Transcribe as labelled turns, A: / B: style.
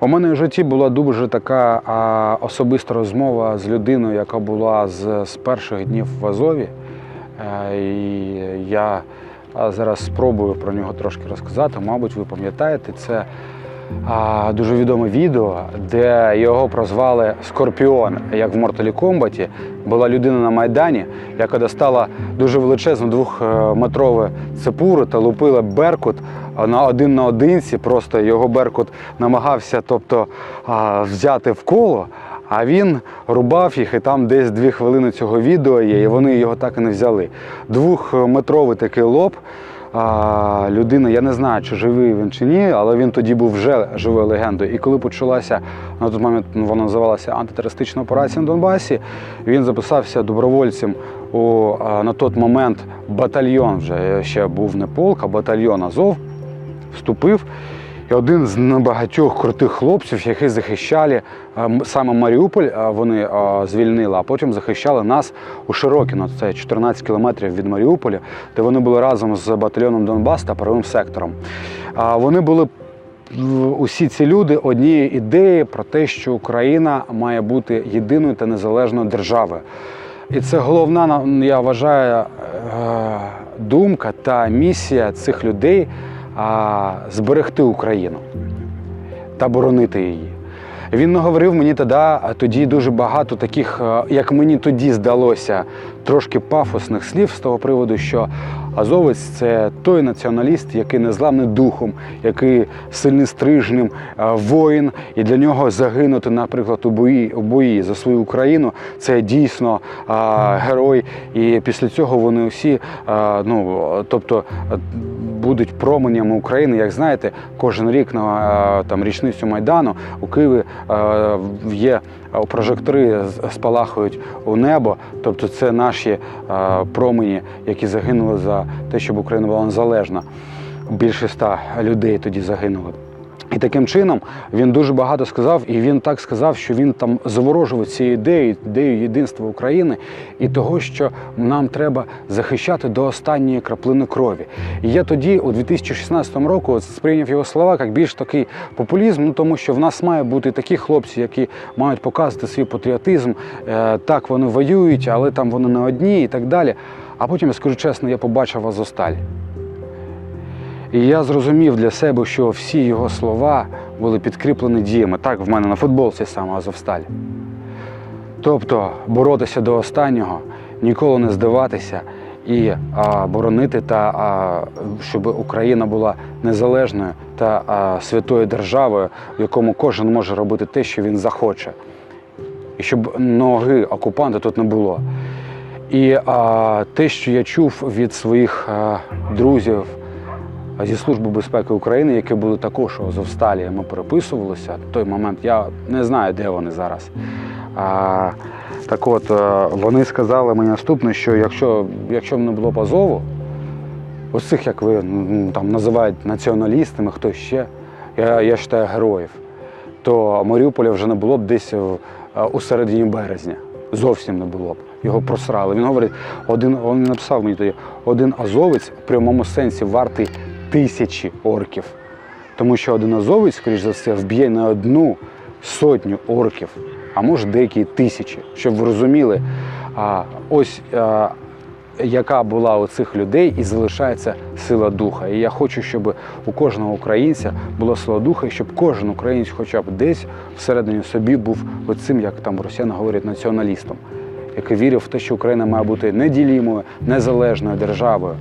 A: У мене в житті була дуже така а, особиста розмова з людиною, яка була з, з перших днів в Азові. Е, і я зараз спробую про нього трошки розказати. Мабуть, ви пам'ятаєте, це дуже відоме відео, де його прозвали Скорпіон, як в Mortal Kombat. Була людина на Майдані, яка достала дуже величезну двохметрову цепуру та лупила Беркут на один на одинці. Просто його Беркут намагався тобто, взяти в коло. А він рубав їх, і там десь дві хвилини цього відео є, і вони його так і не взяли. Двохметровий такий лоб. А, людина, я не знаю, чи живий він чи ні, але він тоді був вже живою легендою. І коли почалася на той момент ну, вона називалася антитерористична операція на Донбасі, він записався добровольцем у а, на той момент батальйон вже ще був не полк, а батальйон Азов. Вступив. І один з небагатьох крутих хлопців, які захищали е, саме Маріуполь, е, вони е, звільнили, а потім захищали нас у Широкіно. Це 14 кілометрів від Маріуполя, де вони були разом з батальйоном Донбас та правим сектором. Вони були усі ці люди однієї ідеї про те, що Україна має бути єдиною та незалежною державою. І це головна, на- я вважаю, думка та місія цих людей а, зберегти Україну та боронити її. Він наговорив мені тоді, тоді дуже багато таких, е, як мені тоді здалося, трошки пафосних слів з того приводу, що азовець це той націоналіст, який незламний духом, який сильний стрижнем, е, воїн, і для нього загинути, наприклад, у бої, у бої за свою Україну це дійсно а, герой. І після цього вони всі, а, ну тобто. Будуть променями України, як знаєте, кожен рік на там річницю майдану у Києві є прожектори спалахують у небо. Тобто, це наші промені, які загинули за те, щоб Україна була незалежна. Більше ста людей тоді загинули. І таким чином він дуже багато сказав, і він так сказав, що він там заворожував цією ідеєю, ідеєю єдинства України і того, що нам треба захищати до останньої краплини крові. І я тоді, у 2016 року, сприйняв його слова як більш такий популізм, ну тому що в нас має бути такі хлопці, які мають показати свій патріотизм. Е, так вони воюють, але там вони не одні і так далі. А потім, я скажу чесно, я побачив Азовсталь. І я зрозумів для себе, що всі його слова були підкріплені діями. Так, в мене на футболці саме Азовсталь. Тобто боротися до останнього, ніколи не здаватися і а, боронити, та а, щоб Україна була незалежною та а, святою державою, в якому кожен може робити те, що він захоче. І щоб ноги окупанта тут не було. І а, те, що я чув від своїх а, друзів зі Служби безпеки України, які були також у Азовсталі, ми переписувалися. В той момент я не знаю, де вони зараз. А, так от, е, вони сказали мені наступне, що якщо, якщо б не було б Азову, ось цих, як ви там називають націоналістами, хто ще, я, я вважаю героїв, то Маріуполя вже не було б десь у, у середині березня. Зовсім не було б. Його просрали. Він говорить, один, він написав мені тоді, один азовець в прямому сенсі вартий тисячі орків. Тому що один азовець, скоріш за все, вб'є не одну сотню орків, а може деякі тисячі. Щоб ви розуміли, а, ось а, яка була у цих людей і залишається сила духа. І я хочу, щоб у кожного українця була сила духа, і щоб кожен українець, хоча б десь всередині собі був оцим, як там росіяни говорять, націоналістом, який вірив в те, що Україна має бути неділімою, незалежною державою,